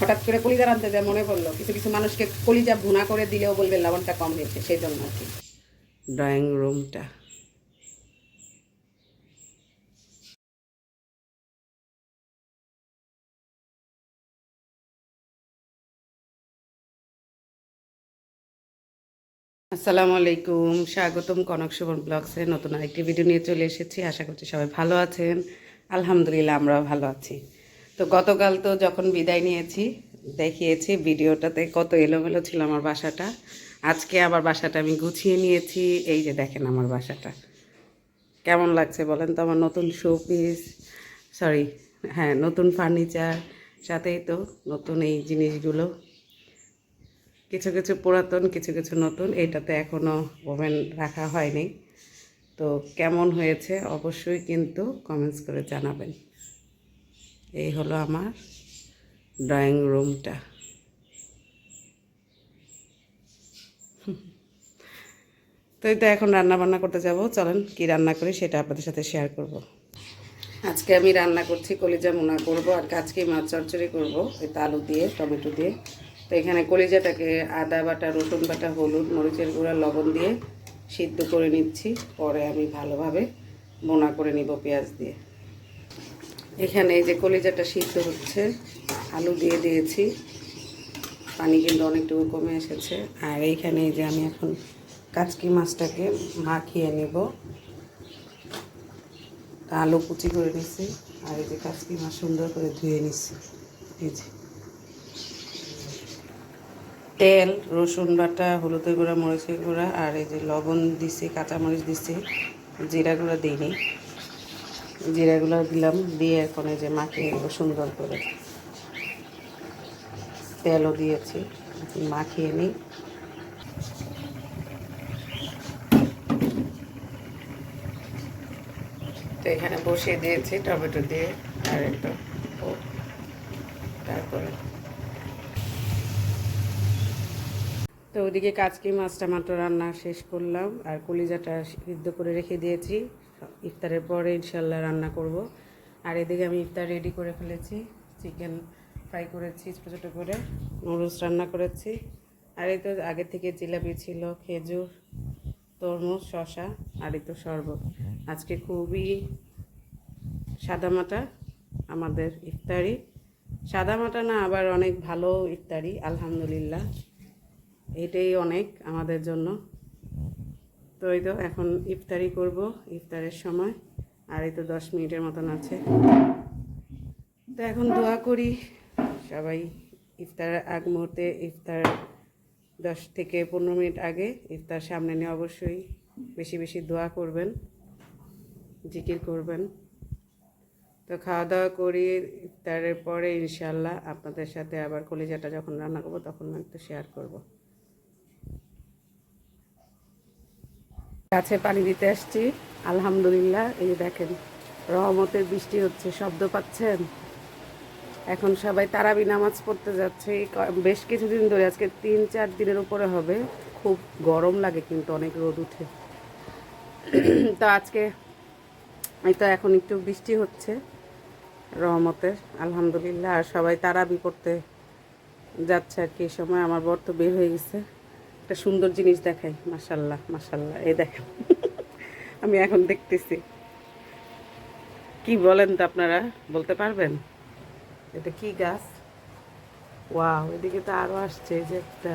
হঠাৎ করে কলিজা রাঁধতে যায় মনে পড়ল। কিছু কিছু মানুষকে কলিজা ভুনা করে দিলেও বলবে লবণটা কম হয়েছে সেই জন্য আর কি। ড্রয়িং রুমটা আসসালামু আলাইকুম স্বাগতম কনক সুবন ব্লগসে। নতুন আরেকটি ভিডিও নিয়ে চলে এসেছি। আশা করছি সবাই ভালো আছেন। আলহামদুলিল্লাহ আমরাও ভালো আছি। তো গতকাল তো যখন বিদায় নিয়েছি, দেখিয়েছি ভিডিওটাতে কত এলোমেলো ছিল আমার বাসাটা। আজকে আবার বাসাটা আমি গুছিয়ে নিয়েছি, এই যে দেখেন আমার বাসাটা। কেমন লাগছে বলেন তো? আমার নতুন শোপিস সরি হ্যাঁ নতুন ফার্নিচার সাথেই তো নতুন এই জিনিসগুলো। কিছু কিছু পুরাতন, কিছু কিছু নতুন, এটাতে এখনও ওভেন রাখা হয়নি। তো কেমন হয়েছে অবশ্যই কিন্তু কমেন্টস করে জানাবেন। এই হলো আমার ড্রয়িং রুমটা। তো এই তো এখন রান্না বান্না করতে যাব। চলেন কি রান্না করি সেটা আপনাদের সাথে শেয়ার করব। আজকে আমি রান্না করছি কলিজা মোনা করব আর আজকে মাছ চচ্চড়ি করব, এই আলু দিয়ে, টমেটো দিয়ে। তো এখানে কলিজাটাকে আদা বাটা, রসুন বাটা, হলুদ, মরিচের গুঁড়া, লবণ দিয়ে সিদ্ধ করে নিচ্ছি। পরে আমি ভালোভাবে বোনা করে নিব পেঁয়াজ দিয়ে। এখানে এই যে কলিজাটা সিদ্ধ হচ্ছে, আলু দিয়ে দিয়েছি। পানি কিন্তু অনেকটুকু কমে এসেছে। আর এইখানে এই যে আমি এখন কাচকি মাছটাকে মাখিয়ে নেব। আলু কুচি করে নিচ্ছি আর এই যে কাচকি মাছ সুন্দর করে ধুয়ে নিচ্ছি এই যে। তেল, রসুন বাটা, হলুদের গুঁড়া, মরিচের গুঁড়া, আর এই যে লবণ দিছি, কাঁচামরিচ দিছি, জিরা গুঁড়া দিইনি। জিরাগুলো দিলাম, দিয়ে এখন এই যে মাখিয়ে নেব সুন্দর করে। তেলও দিয়েছি, মাখিয়ে নিই। তো এখানে বসিয়ে দিয়েছি টমেটো দিয়ে, আর একটু তারপরে। তো ওদিকে কাচকি মাছটা মাত্র রান্না শেষ করলাম, আর কলিজাটা সিদ্ধ করে রেখে দিয়েছি। ইফতারের পরে ইনশাল্লাহ রান্না করব। আর এদিকে আমি ইফতার রেডি করে ফেলেছি। চিকেন ফ্রাই করেছি, ছোটো ছোটো করে। নুডলস রান্না করেছি। আর এই তো আগে থেকে জিলাপি ছিল, খেজুর, তরমুজ শশা আর এই তো শরবত। আজকে খুবই সাদামাটা আমাদের ইফতারি। সাদামাটা না আবার অনেক ভালো ইফতারি, আলহামদুলিল্লাহ। এটাই অনেক আমাদের জন্য। তো এই তো এখন ইফতারি করব, ইফতারের সময়। আর এই তো দশ মিনিটের মতন আছে। তো এখন দোয়া করি সবাই ইফতারের আগ মুহূর্তে ইফতার দশ থেকে পনেরো মিনিট আগে ইফতার সামনে নিয়ে অবশ্যই বেশি বেশি দোয়া করবেন, জিকির করবেন। তো খাওয়া দাওয়া করি, ইফতারের পরে ইনশাল্লাহ আপনাদের সাথে আবার কলিজাটা যখন রান্না করব তখন একটু শেয়ার করব। গাছে পানি দিতে আসছি। আলহামদুলিল্লাহ, এই দেখেন, রহমতের বৃষ্টি হচ্ছে, শব্দ পাচ্ছেন? এখন সবাই তারাবি নামাজ পড়তে যাচ্ছে। বেশ কিছুদিন ধরে, আজকে তিন, চার দিনের উপরে হবে। খুব গরম লাগে কিন্তু অনেক রোদ উঠে। তো আজকে এই তো এখন একটু বৃষ্টি হচ্ছে, রহমতের, আলহামদুলিল্লাহ। আর সবাই তারাবি পড়তে যাচ্ছে আর কি সময় আমার বর তো বের হয়ে গেছে। একটা সুন্দর জিনিস দেখাই। মাসাল্লাহ মাসাল্লাহ এই দেখেন। আমি এখন দেখতেছি। কি বলেন তো আপনারা? বলতে পারবেন? এটা কি গাছ? ওয়াও, এদিকে তো আরও আসছে যে একটা।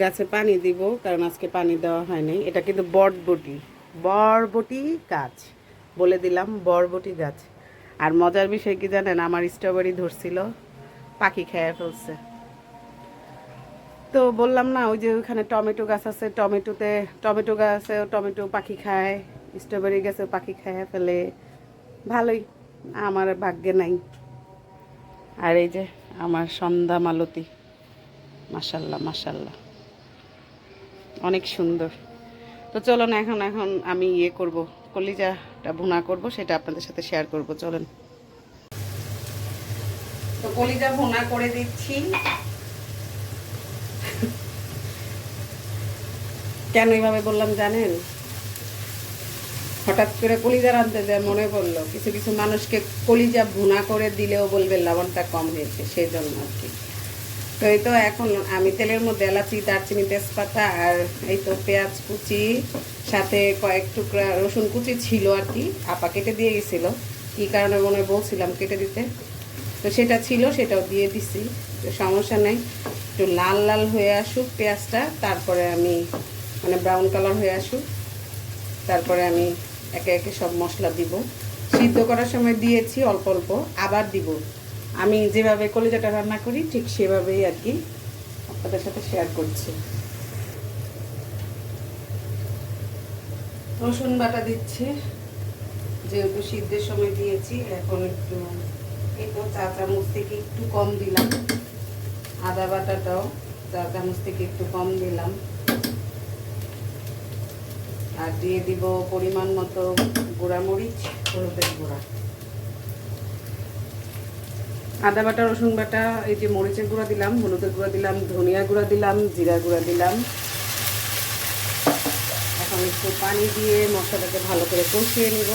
গাছে পানি দিব, কারণ আজকে পানি দেওয়া হয়নি এটা কিন্তু বটবটি বরবটি গাছ। বলে দিলাম, বরবটি গাছ। আর মজার বিষয় কি জানেন? আমার স্ট্রবেরি ধরছিল। পাখি খেয়ে ফেলছে। তো বললাম না, ওই যে ওইখানে টমেটো গাছ আছে, টমেটোতে, টমেটো গাছে টমেটো পাখি খায় স্ট্রবেরি গাছে পাখি খায় ফেলে। ভালোই, আমার ভাগ্যে নাই। আর এই যে আমার সন্ধ্যা মালতী মাসাল্লাহ মাসাল্লাহ অনেক সুন্দর। তো চলুন এখন এখন আমি ইয়ে করব, কলিজাটা ভুনা করব, সেটা আপনাদের সাথে শেয়ার করব, চলুন। তো কলিজা ভুনা করে দিচ্ছি। কেন এইভাবে বললাম জানেন? হঠাৎ করে কলিজা রাঁধতে যায় মনে পড়ল। কিছু কিছু মানুষকে কলিজা ভুনা করে দিলেও বলবে লবণটা কম হয়েছে সেই জন্য আর কি। তো এই তো এখন আমি তেলের মধ্যে এলাচি, দারচিনি, তেজপাতা আর এই তো পেঁয়াজ কুচি, সাথে কয়েক টুকরা রসুন কুচি ছিল আর কি। আপা কেটে দিয়ে গেছিল। কী কারণে মনে বলছিলাম কেটে দিতে? তো সেটা ছিল, সেটাও দিয়ে দিছি। তো সমস্যা নেই। একটু লাল লাল হয়ে আসুক পেঁয়াজটা, তারপরে আমি মানে ব্রাউন কালার হয়ে আসুক, তারপরে আমি একে একে সব মশলা দিব। সিদ্ধ করার সময় দিয়েছি অল্প অল্প, আবার দিব। আমি যেভাবে কলিজাটা রান্না করি, ঠিক সেভাবেই আর কি আপনাদের সাথে শেয়ার করছি। রসুন বাটা দিচ্ছি, যেহেতু সিদ্ধের সময় দিয়েছি, এখন একটু তো চা চামচ থেকে একটু কম দিলাম। আদা বাটাটাও চা চামচ থেকে একটু কম দিলাম। আর দিয়ে দিব পরিমাণ মতো গুঁড়ামরিচ হলুদের গুঁড়া। আদা বাটা, রসুন বাটা, এই যে মরিচের গুঁড়া দিলাম, হলুদের গুঁড়া দিলাম, ধনিয়া গুঁড়া দিলাম, জিরা গুঁড়া দিলাম। এখন একটু পানি দিয়ে মশলাটাকে ভালো করে কষিয়ে নিব।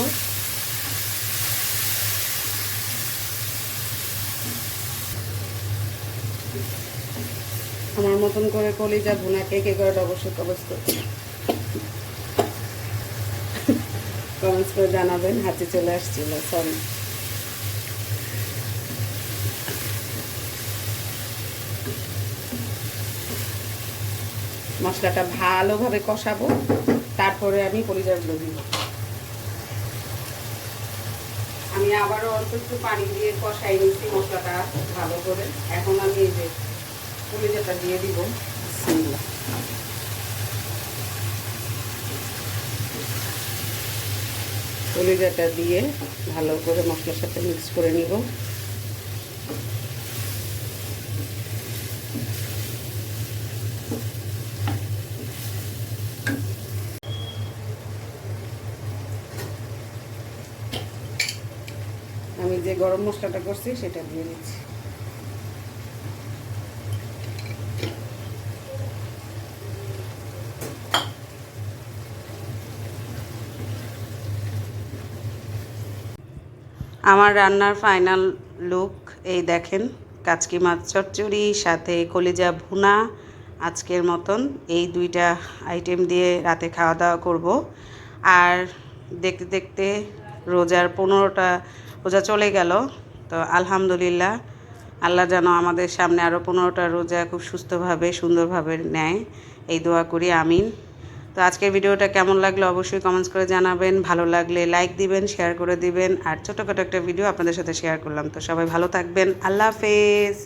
আমার মতন করে কলিজা ভুনা কে কে করে অবশ্যই কবচ করছে। কমেন্টস করে জানাবেন, হাতে চলে আসছিল সরি মশলাটা ভালোভাবে কষাবো, তারপরে আমি কলিজাগুলো দিব আমি আবারও অল্প একটু পানি দিয়ে কষাই নিচ্ছি মশলাটা ভালো করে এখন আমি এই যে পুলিজাটা দিয়ে দিব। কলিজাটা দিয়ে ভালো করে মশলার সাথে মিক্স করে নিব যে গরম মশলাটা করছি, সেটা দিয়ে দিচ্ছি। আমার রান্নার ফাইনাল লুক এই দেখেন, কাচকি মাছ চচ্চড়ি, সাথে কলিজা ভুনা, আজকের মতন এই দুইটা আইটেম দিয়ে রাতে খাওয়া দাওয়া করব। আর দেখতে দেখতে রোজার পনেরোটা রোজা চলে গেল। তো আলহামদুলিল্লাহ, আল্লাহ যেন আমাদের সামনে আরও পনেরোটা রোজা খুব সুস্থভাবে, সুন্দরভাবে নেয়। এই দোয়া করি, আমিন। তো আজকের ভিডিওটা কেমন লাগল অবশ্যই কমেন্টস করে জানাবেন। ভালো লাগলে লাইক দিবেন শেয়ার করে দিবেন। আর ছোটোখাটো একটা ভিডিও আপনাদের সাথে শেয়ার করলাম। তো সবাই ভালো থাকবেন। আল্লাহ হাফেজ।